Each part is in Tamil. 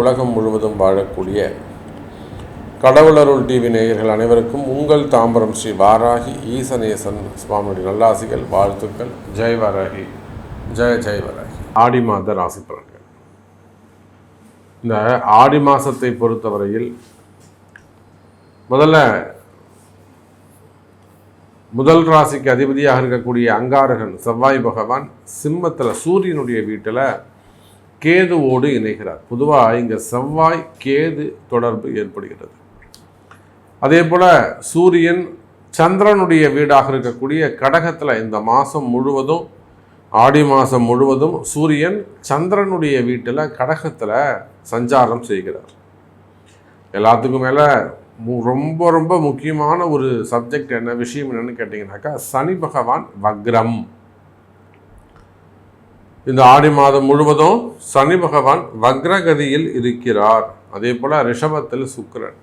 உலகம் முழுவதும் வாழக்கூடிய கடவுளருள் டிவி நேயர்கள் அனைவருக்கும் உங்கள் தாம்பரம் ஸ்ரீ வாராகி ஈசநேசன் சுவாமியுடைய நல்லாசிகள் வாழ்த்துக்கள். ஜெய் வாராகி. ஜெய ஜெய் வாராகி. ஆடி மாத ராசி பலன்கள். இந்த ஆடி மாதத்தை பொறுத்தவரையில் முதல்ல முதல் ராசிக்கு அதிபதியாக இருக்கக்கூடிய அங்காரகன் செவ்வாய் பகவான் சிம்மத்தில் சூரியனுடைய வீட்டில் கேதுவோடு இணைகிறார். பொதுவாக இங்கே செவ்வாய் கேது தொடர்பு ஏற்படுகிறது. அதே போல் சூரியன் சந்திரனுடைய வீடாக இருக்கக்கூடிய கடகத்தில் இந்த மாதம் முழுவதும் ஆடி மாதம் முழுவதும் சூரியன் சந்திரனுடைய வீட்டில் கடகத்தில் சஞ்சாரம் செய்கிறார். எல்லாத்துக்கும் மேலே ரொம்ப ரொம்ப முக்கியமான ஒரு சப்ஜெக்ட் என்ன விஷயம் என்னன்னு கேட்டிங்கனாக்கா சனி பகவான் வக்ரம். இந்த ஆடி மாதம் முழுவதும் சனி பகவான் வக்ரகதியில் இருக்கிறார். அதே போல் ரிஷபத்தில் சுக்கரன்.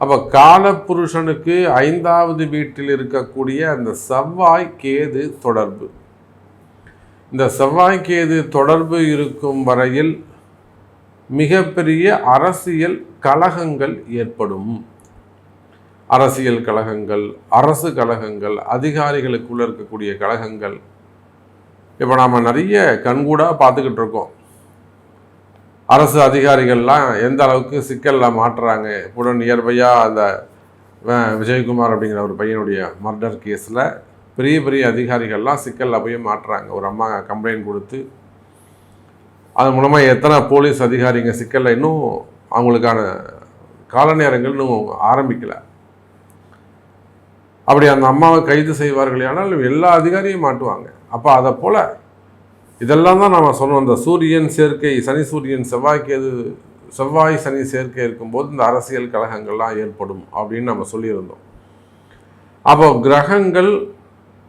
அப்போ காலபுருஷனுக்கு ஐந்தாவது வீட்டில் இருக்கக்கூடிய அந்த செவ்வாய் கேது தொடர்பு. இந்த செவ்வாய் கேது தொடர்பு இருக்கும் வரையில் மிகப்பெரிய அரசியல் கழகங்கள் ஏற்படும். அரசியல் கழகங்கள் அரசு கழகங்கள் அதிகாரிகளுக்குள்ள இருக்கக்கூடிய கழகங்கள் இப்போ நாம் நிறைய கண்கூடாக பார்த்துக்கிட்டு இருக்கோம். அரசு அதிகாரிகள்லாம் எந்த அளவுக்கு சிக்கலில் மாட்டுறாங்க? கூட நியர்பையாக அந்த விஜயகுமார் அப்படிங்கிற ஒரு பையனுடைய மர்டர் கேஸில் பெரிய பெரிய அதிகாரிகள்லாம் சிக்கலில் போய் மாட்டுறாங்க. ஒரு அம்மா கம்ப்ளைண்ட் கொடுத்து அது மூலமாக எத்தனை போலீஸ் அதிகாரிங்க சிக்கலில் இன்னும் அவங்களுக்கான கால நேரங்கள் இன்னும் ஆரம்பிக்கல. அப்படி அந்த அம்மாவை கைது செய்வார்கள் ஆனால் எல்லா அதிகாரியும் மாட்டுவாங்க. அப்போ அதை போல் இதெல்லாம் தான் நம்ம சொன்னோம் இந்த சூரியன் சேர்க்கை சனி சூரியன் செவ்வாய்க்கேது செவ்வாய் சனி சேர்க்கை இருக்கும்போது இந்த அரசியல் கழகங்கள்லாம் ஏற்படும் அப்படின்னு நம்ம சொல்லியிருந்தோம். அப்போ கிரகங்கள்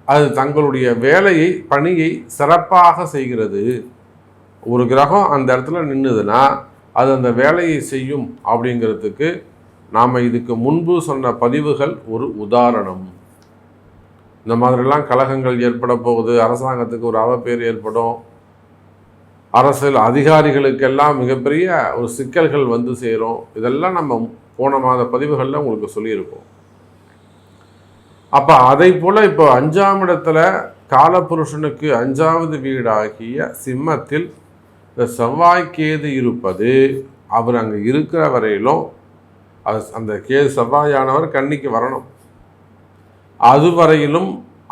அது தங்களுடைய வேலையை பணியை சிறப்பாக செய்கிறது. ஒரு கிரகம் அந்த இடத்துல நின்றுதுன்னா அது அந்த வேலையை செய்யும் அப்படிங்கிறதுக்கு நாம் இதுக்கு முன்பு சொன்ன பதிவுகள் ஒரு உதாரணம். இந்த மாதிரிலாம் கழகங்கள் ஏற்பட போகுது. அரசாங்கத்துக்கு ஒரு அவப்பேர் ஏற்படும். அரசியல் அதிகாரிகளுக்கெல்லாம் மிகப்பெரிய ஒரு சிக்கல்கள் வந்து சேரும். இதெல்லாம் நம்ம போன மாத பதிவுகளில் உங்களுக்கு சொல்லியிருக்கோம். அப்போ அதை போல் இப்போ அஞ்சாம் இடத்துல காலபுருஷனுக்கு அஞ்சாவது வீடாகிய சிம்மத்தில் இந்த செவ்வாய்க்கேது இருப்பது அவர் அங்கே இருக்கிற வரையிலும் அது அந்த கேது செவ்வாயானவர் கன்னிக்கு வரணும். அதுவரையிலும்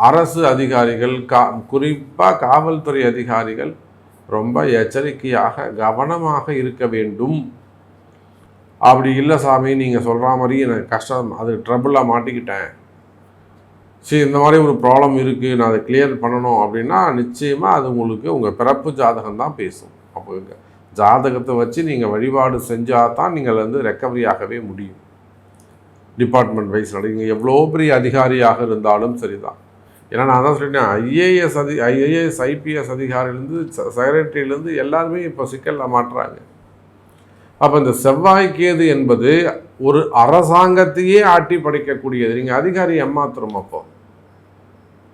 அரசு அதிகாரிகள் கா குறிப்பாக காவல்துறை அதிகாரிகள் ரொம்ப எச்சரிக்கையாக கவனமாக இருக்க வேண்டும். அப்படி இல்லை சாமி நீங்கள் சொல்கிற மாதிரி எனக்கு கஷ்டம் அது ட்ரபுளாக மாட்டிக்கிட்டேன். சரி இந்த மாதிரி ஒரு ப்ராப்ளம் இருக்குது நான் அதை கிளியர் பண்ணணும் அப்படின்னா நிச்சயமாக அது உங்களுக்கு உங்கள் பிறப்பு ஜாதகம் தான் பேசும். அப்போ ஜாதகத்தை வச்சு நீங்கள் வழிபாடு செஞ்சால் தான் நீங்கள் வந்து ரெக்கவரி ஆகவே முடியும். டிபார்ட்மெண்ட் வைஸ் நடங்க எவ்வளோ பெரிய அதிகாரியாக இருந்தாலும் சரிதான். ஏன்னா நான் தான் சொல்லிட்டேன் ஐஏஎஸ் அதி ஐஏஎஸ் ஐபிஎஸ் அதிகாரிலேருந்து செக்ரட்டரியிலேருந்து எல்லாருமே இப்போ சிக்கலில் மாட்டுறாங்க. அப்போ இந்த செவ்வாய்க்கேது என்பது ஒரு அரசாங்கத்தையே ஆட்டி படைக்கக்கூடியது. நீங்கள் அதிகாரி ஏமாத்துறோம் அப்போ.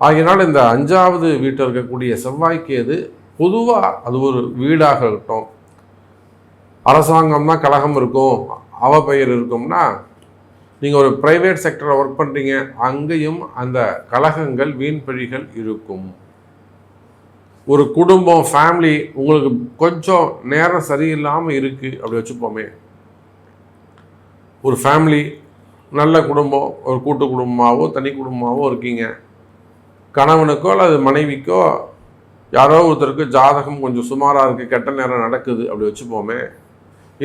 ஆகினால் இந்த அஞ்சாவது வீட்டில் இருக்கக்கூடிய செவ்வாய்க்கேது பொதுவாக அது ஒரு வீடாக இருக்கட்டும். அரசாங்கம்னா கழகம் இருக்கும் அவ பெயர் இருக்கும்னா நீங்கள் ஒரு ப்ரைவேட் செக்டரில் ஒர்க் பண்ணுறீங்க அங்கேயும் அந்த கலகங்கள் வீண் பழிகள் இருக்கும். ஒரு குடும்பம் ஃபேமிலி உங்களுக்கு கொஞ்சம் நேரம் சரியில்லாமல் இருக்குது அப்படி வச்சுப்போமே. ஒரு ஃபேமிலி நல்ல குடும்பம் ஒரு கூட்டு குடும்பமாகவோ தனி குடும்பமாகவோ இருக்கீங்க. கணவனுக்கோ அல்லது மனைவிக்கோ யாரோ ஒருத்தருக்கு ஜாதகம் கொஞ்சம் சுமாராக இருக்குது கெட்ட நேரம் நடக்குது அப்படி வச்சுப்போமே.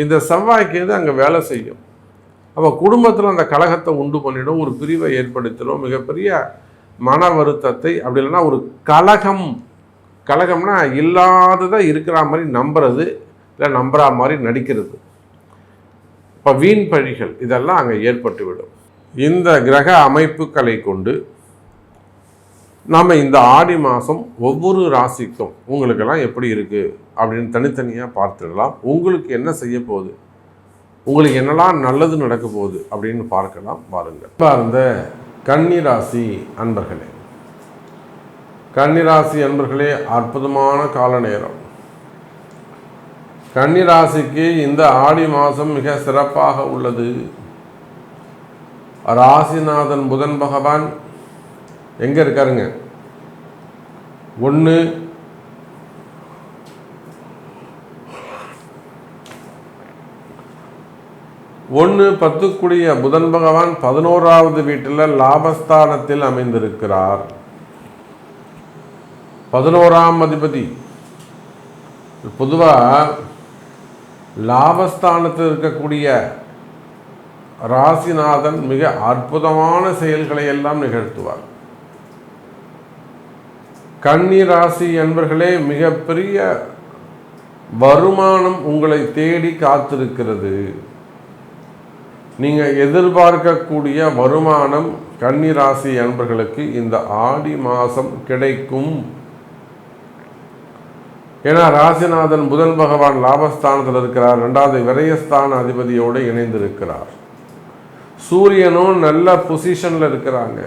இந்த செவ்வாய்க்கு அங்கே வேலை செய்யும்? அப்போ குடும்பத்தில் அந்த கழகத்தை உண்டு பண்ணிடும் ஒரு பிரிவை ஏற்படுத்திடும் மிகப்பெரிய மன வருத்தத்தை அப்படி இல்லைன்னா ஒரு கலகம் கழகம்னா இல்லாததை இருக்கிற மாதிரி நம்புறது இல்லை நம்புற மாதிரி நடிக்கிறது. இப்போ வீண் பழிகள் இதெல்லாம் அங்கே ஏற்பட்டுவிடும். இந்த கிரக அமைப்புகளை கொண்டு நாம் இந்த ஆடி மாதம் ஒவ்வொரு ராசிக்கும் உங்களுக்கெல்லாம் எப்படி இருக்குது அப்படின்னு தனித்தனியாக பார்த்துடலாம். உங்களுக்கு என்ன செய்ய போகுது உங்களுக்கு என்னெல்லாம் நல்லது நடக்க போகுது அப்படின்னு பார்க்கலாம் பாருங்கள் அந்த கன்னிராசி அன்பர்களே. கன்னிராசி அன்பர்களே அற்புதமான கால நேரம். கன்னிராசிக்கு இந்த ஆடி மாதம் மிக சிறப்பாக உள்ளது. ராசிநாதன் புதன் பகவான் எங்கே இருக்காருங்க? ஒன்று ஒன்று பத்துக்குடிய புதன் பகவான் பதினோராவது வீட்டில் லாபஸ்தானத்தில் அமைந்திருக்கிறார். பதினோராம் அதிபதி. பொதுவாக லாபஸ்தானத்தில் இருக்கக்கூடிய ராசிநாதன் மிக அற்புதமான செயல்களை எல்லாம் நிகழ்த்துவார். கன்னி ராசி என்பர்களே மிகப்பெரிய வருமானம் உங்களை தேடி காத்திருக்கிறது. நீங்கள் எதிர்பார்க்கக்கூடிய வருமானம் கன்னி ராசி அன்பர்களுக்கு இந்த ஆடி மாதம் கிடைக்கும். ஏன்னா ராசிநாதன் புதன் பகவான் லாபஸ்தானத்தில் இருக்கிறார். ரெண்டாவது விரயஸ்தான அதிபதியோடு இணைந்திருக்கிறார். சூரியனும் நல்ல பொசிஷனில் இருக்கிறாங்க.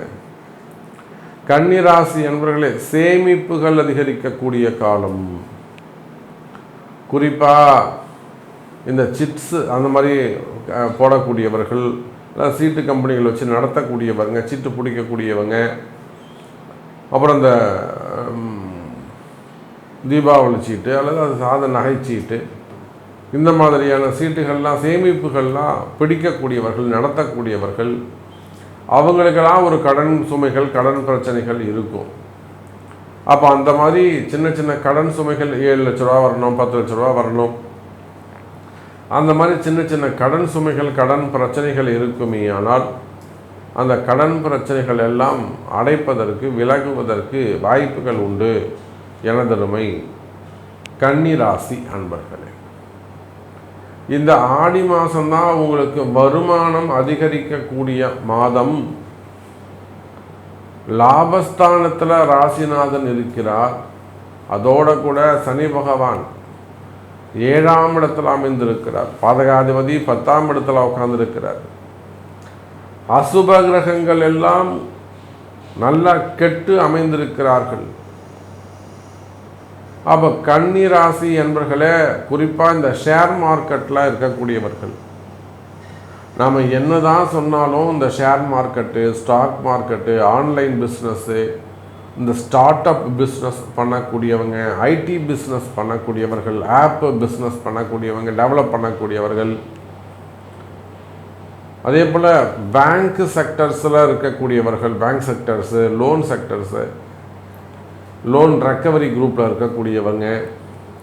கன்னிராசி என்பர்களே சேமிப்புகள் அதிகரிக்கக்கூடிய காலம். குறிப்பாக இந்த சிப்ஸு அந்த மாதிரி போடக்கூடியவர்கள் சீட்டு கம்பெனிகள் வச்சு நடத்தக்கூடியவங்க சீட்டு பிடிக்கக்கூடியவங்க அப்புறம் இந்த தீபாவளி சீட்டு அல்லது அது சாத நகைச்சீட்டு இந்த மாதிரியான சீட்டுகள்லாம் சேமிப்புகள்லாம் பிடிக்கக்கூடியவர்கள் நடத்தக்கூடியவர்கள் அவங்களுக்கெல்லாம் ஒரு கடன் சுமைகள் கடன் பிரச்சனைகள் இருக்கும். அப்போ அந்த மாதிரி சின்ன சின்ன கடன் சுமைகள் ஏழு லட்ச ரூபா வரணும் பத்து லட்ச ரூபா வரணும். அந்த மாதிரி சின்ன சின்ன கடன் சுமைகள் கடன் பிரச்சனைகள் இருக்குமே ஆனால் அந்த கடன் பிரச்சனைகள் எல்லாம் அடைப்பதற்கு விலகுவதற்கு வாய்ப்புகள் உண்டு. எனதருமை கன்னிராசி அன்பர்களே. இந்த ஆடி மாதம்தான் உங்களுக்கு வருமானம் அதிகரிக்கக்கூடிய மாதம். லாபஸ்தானத்தில் ராசிநாதன் இருக்கிறார். அதோட கூட சனி பகவான் ஏழாம் இடத்துல அமைந்திருக்கிறார். பாதகாதிபதி பத்தாம் இடத்துல உட்கார்ந்திருக்கிறார். அசுப கிரகங்கள் எல்லாம் நல்லா கெட்டு அமைந்திருக்கிறார்கள். அப்போ கன்னி ராசி என்பர்களே குறிப்பாக இந்த ஷேர் மார்க்கெட்டில் இருக்கக்கூடியவர்கள். நாம் என்ன தான் சொன்னாலும் இந்த share market stock market online business இந்த ஸ்டார்ட் அப் பிஸ்னஸ் பண்ணக்கூடியவங்க ஐடி பிஸ்னஸ் பண்ணக்கூடியவர்கள் ஆப் பிஸ்னஸ் பண்ணக்கூடியவங்க டெவலப் பண்ணக்கூடியவர்கள். அதே போல் பேங்க் செக்டர்ஸில் இருக்கக்கூடியவர்கள் bank sectors loan sectors loan recovery குரூப்பில் இருக்கக்கூடியவங்க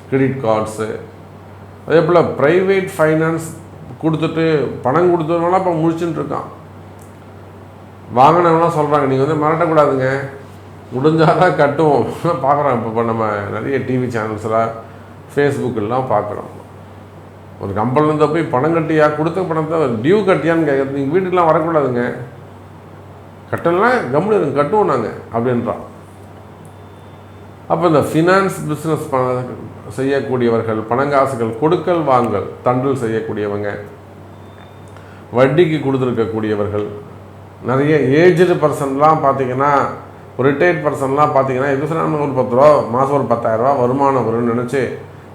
கிரெடிட் கார்ட்ஸு அதே போல் ப்ரைவேட் ஃபைனான்ஸ் கொடுத்துட்டு பணம் கொடுத்ததுனால இப்போ முடிச்சுட்டு இருக்கான். வாங்கினவங்களாம் சொல்கிறாங்க நீங்கள் வந்து மிரட்டக்கூடாதுங்க. முடிஞ்சால் தான் கட்டுவோம். பார்க்குறோம். இப்போ இப்போ நம்ம நிறைய டிவி சேனல்ஸ்லாம் ஃபேஸ்புக்கெல்லாம் பார்க்குறோம். ஒரு கம்பெனிலேருந்து போய் பணம் கட்டியா கொடுத்த பணத்தை டியூ கட்டியான்னு கேட்குறது நீங்கள் வீட்டுக்கெலாம் வரக்கூடாதுங்க. கட்டலாம் கம்முனு கட்டுவோம் நாங்கள் அப்படின்றான் அப்போ இந்த ஃபினான்ஸ் பிஸ்னஸ் பண செய்யக்கூடியவர்கள் பணங்காசுகள் கொடுக்கல் வாங்கல் தண்டல் செய்யக்கூடியவங்க வட்டிக்கு கொடுத்துருக்கக்கூடியவர்கள் நிறைய ஏஜ்டு பர்சன்லாம் பார்த்தீங்கன்னா ஒரு ரிட்டையர்ட் பர்சன்லாம் பார்த்தீங்கன்னா எது சொன்னாலும் ஒரு பத்து ரூபா மாதம் ஒரு பத்தாயிரரூபா வருமானம் வரும்னு நினச்சி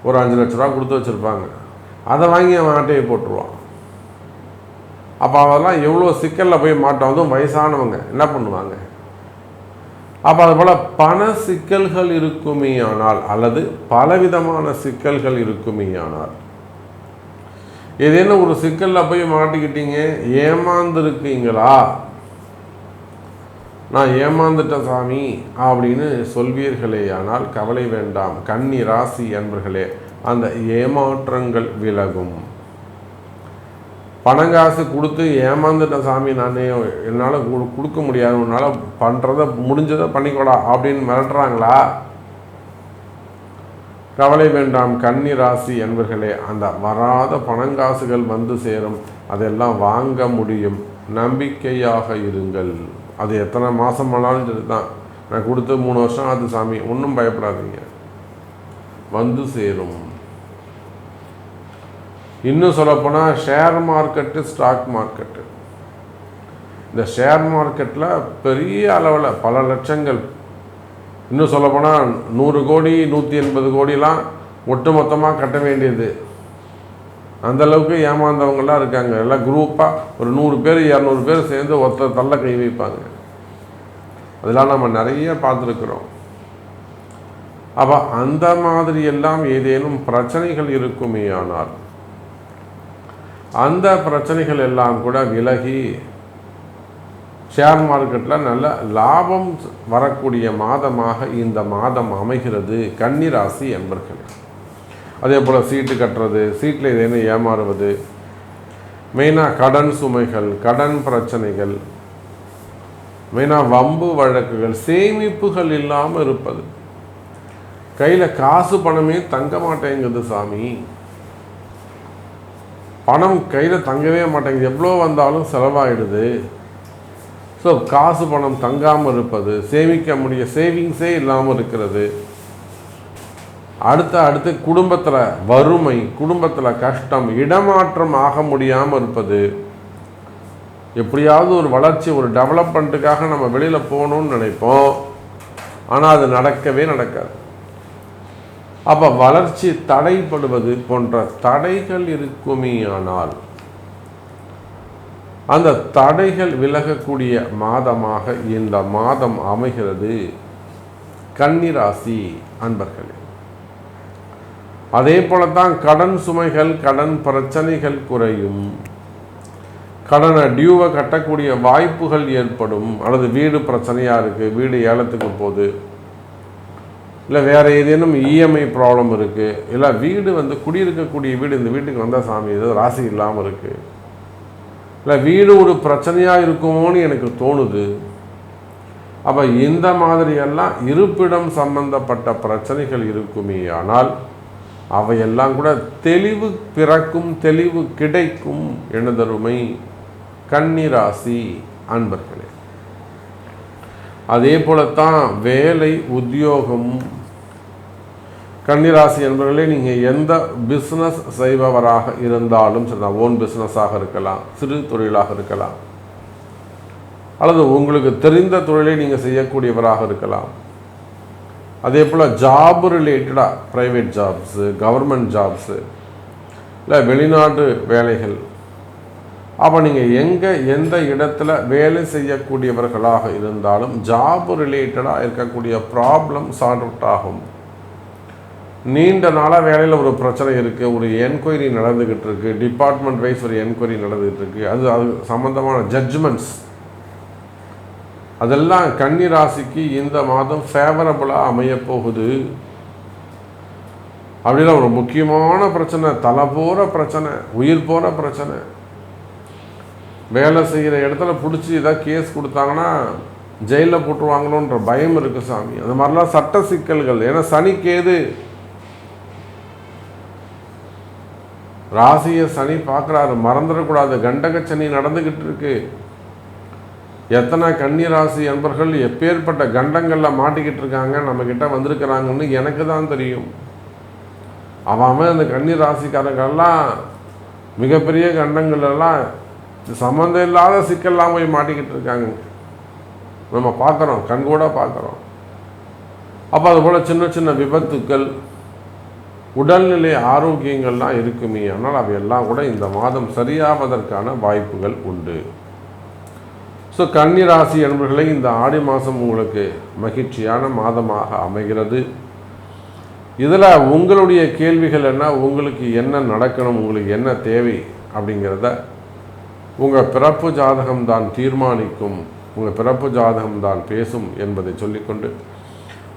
ஒரு அஞ்சு லட்ச ரூபா கொடுத்து வச்சுருப்பாங்க. அதை வாங்கி அவன் ஆட்டையை போட்டுருவான். அப்போ அதெல்லாம் எவ்வளோ சிக்கலில் போய் மாட்டோம் அதுவும் வயசானவங்க என்ன பண்ணுவாங்க? அப்போ அதுபோல் பண சிக்கல்கள் இருக்குமே ஆனால் அல்லது பலவிதமான சிக்கல்கள் இருக்குமே ஆனால். ஏதேனும் ஒரு சிக்கலில் போய் மாட்டிக்கிட்டீங்க ஏமாந்துருக்கீங்களா? நான் ஏமாந்துட்ட சாமி அப்படின்னு சொல்வீர்களே ஆனால் கவலை வேண்டாம். கன்னி ராசி அன்பர்களே அந்த ஏமாற்றங்கள் விலகும். பணங்காசு கொடுத்து ஏமாந்துட்ட சாமி நான் என்னால் கொடுக்க முடியாது. உன்னால் பண்ணுறத முடிஞ்சதை பண்ணிக்கூடா அப்படின்னு மிரட்டுறாங்களா? கவலை வேண்டாம். கன்னி ராசி என்பர்களே அந்த வராத பணங்காசுகள் வந்து சேரும். அதெல்லாம் வாங்க முடியும். நம்பிக்கையாக இருங்கள். அது எத்தனை மாதம் ஆனாலும் சரி தான் நான் கொடுத்து மூணு வருஷம் ஆகுது சாமி. ஒன்றும் பயப்படாதீங்க. வந்து சேரும். இன்னும் சொல்லப்போனால் ஷேர் மார்க்கெட்டு ஸ்டாக் மார்க்கெட்டு இந்த ஷேர் மார்க்கெட்டில் பெரிய அளவில் பல லட்சங்கள். இன்னும் சொல்லப்போனால் நூறு கோடி நூற்றி எண்பது கோடிலாம் ஒட்டுமொத்தமாக கட்ட வேண்டியது. அந்த அளவுக்கு ஏமாந்தவங்களாம் இருக்காங்க. எல்லாம் குரூப்பாக ஒரு நூறு பேர் இரநூறு பேர் சேர்ந்து ஒருத்தர் தள்ள கை வைப்பாங்க. அதெல்லாம் நம்ம நிறைய பார்த்துருக்குறோம். அப்போ அந்த மாதிரி எல்லாம் ஏதேனும் பிரச்சனைகள் இருக்குமே ஆனால் அந்த பிரச்சனைகள் எல்லாம் கூட விலகி ஷேர் மார்க்கெட்டில் நல்ல லாபம் வரக்கூடிய மாதமாக இந்த மாதம் அமைகிறது கன்னிராசி என்பர்கள். அதே போல் சீட்டு கட்டுறது சீட்டில் இதேன்னு ஏமாறுவது? மெயினாக கடன் சுமைகள் கடன் பிரச்சனைகள் மெயினாக வம்பு வழக்குகள் சேமிப்புகள் இல்லாமல் இருப்பது. கையில் காசு பணமே தங்க மாட்டேங்குது சாமி. பணம் கையில் தங்கவே மாட்டேங்குது. எவ்வளோ வந்தாலும் செலவாயிடுது. ஸோ காசு பணம் தங்காமல் இருப்பது சேமிக்க முடிய சேவிங்ஸே இல்லாமல் இருக்கிறது. அடுத்த அடுத்து குடும்பத்தில் வறுமை குடும்பத்தில் கஷ்டம் இடமாற்றம் ஆக முடியாமல் இருப்பது. எப்படியாவது ஒரு வளர்ச்சி ஒரு டெவலப்மெண்ட்டுக்காக நம்ம வெளியில் போகணும்னு நினைப்போம். ஆனால் அது நடக்கவே நடக்காது. அப்போ வளர்ச்சி தடைப்படுவது போன்ற தடைகள் இருக்குமே ஆனால் அந்த தடைகள் விலகக்கூடிய மாதமாக இந்த மாதம் அமைகிறது. கன்னிராசி அன்பர்களே அதே போலத்தான் கடன் சுமைகள் கடன் பிரச்சனைகள் குறையும். கடனை டியூவை கட்டக்கூடிய வாய்ப்புகள் ஏற்படும். அல்லது வீடு பிரச்சனையாக இருக்குது வீடு ஏலத்துக்கு போகுது. இல்லை வேறு ஏதேனும் இஎம்ஐ ப்ராப்ளம் இருக்குது இல்லை வீடு வந்து குடியிருக்கக்கூடிய வீடு இந்த வீட்டுக்கு வந்தால் சாமி ஏதோ ராசி இல்லாமல் இருக்குது இல்லை வீடு ஒரு பிரச்சனையாக இருக்குமோன்னு எனக்கு தோணுது. அப்போ இந்த மாதிரியெல்லாம் இருப்பிடம் சம்பந்தப்பட்ட பிரச்சனைகள் இருக்குமே ஆனால் அவையெல்லாம் கூட தெளிவு பிறக்கும் தெளிவு கிடைக்கும் எனதருமை கன்னிராசி அன்பர்களே. அதே போலத்தான் வேலை உத்தியோகம் கன்னிராசி என்பவர்களே நீங்கள் எந்த பிஸ்னஸ் செய்பவராக இருந்தாலும் சரி ஓன் பிஸ்னஸாக இருக்கலாம் சிறு தொழிலாக இருக்கலாம் அல்லது உங்களுக்கு தெரிந்த தொழிலை நீங்கள் செய்யக்கூடியவராக இருக்கலாம். அதே போல் ஜாப் ரிலேட்டடாக ப்ரைவேட் ஜாப்ஸு கவர்மெண்ட் ஜாப்ஸு இல்லை வெளிநாட்டு வேலைகள். அப்போ நீங்கள் எங்கே எந்த இடத்துல வேலை செய்யக்கூடியவர்களாக இருந்தாலும் ஜாப் ரிலேட்டடாக இருக்கக்கூடிய ப்ராப்ளம் சார்ட் அவுட் ஆகும். நீண்ட நாளாக வேலையில் ஒரு பிரச்சனை இருக்குது ஒரு என்கொயரி நடந்துக்கிட்டு இருக்குது டிபார்ட்மெண்ட் வைஸ் ஒரு என்கொயரி நடந்துக்கிட்டு இருக்குது அது அது சம்மந்தமான ஜட்ஜ்மெண்ட்ஸ் அதெல்லாம் கன்னி ராசிக்கு இந்த மாதம் ஃபேவரபுளாக அமையப்போகுது. அப்படின்னா ஒரு முக்கியமான பிரச்சனை தலை போகிற பிரச்சனை உயிர் போகிற பிரச்சனை. வேலை செய்கிற இடத்துல பிடிச்சி ஏதாவது கேஸ் கொடுத்தாங்கன்னா ஜெயிலில் போட்டுருவாங்களோன்ற பயம் இருக்குது சாமி. அந்த மாதிரிலாம் சட்ட சிக்கல்கள். ஏன்னா சனி கேது. ராசியை சனி பார்க்குறாரு. மறந்துடக்கூடாது. கண்டக சனி நடந்துக்கிட்டு இருக்கு. எத்தனை கன்னிராசி அன்பர்கள் எப்பேற்பட்ட கண்டங்களில் மாட்டிக்கிட்டு இருக்காங்க நம்மக்கிட்ட வந்திருக்கிறாங்கன்னு எனக்கு தான் தெரியும். அவன் அந்த கன்னிராசிக்காரங்கள்லாம் மிகப்பெரிய கண்டங்கள்லாம் சம்மந்தம் இல்லாத சிக்கல்லாம் போய் மாட்டிக்கிட்டு இருக்காங்க. நம்ம பார்க்குறோம் கண்கூட பார்க்குறோம் அப்போ அதுபோல் சின்ன சின்ன விபத்துக்கள் உடல்நிலை ஆரோக்கியங்கள்லாம் இருக்குமே. ஆனால் அவையெல்லாம் கூட இந்த மாதம் சரியாவதற்கான வாய்ப்புகள் உண்டு. ஸோ கன்னிராசி என்பர்களை இந்த ஆடி மாதம் உங்களுக்கு மகிழ்ச்சியான மாதமாக அமைகிறது. இதில் உங்களுடைய கேள்விகள் என்ன உங்களுக்கு என்ன நடக்கணும் உங்களுக்கு என்ன தேவை அப்படிங்கிறத உங்கள் பிறப்பு ஜாதகம் தான் தீர்மானிக்கும் உங்கள் பிறப்பு ஜாதகம் தான் பேசும் என்பதை சொல்லிக்கொண்டு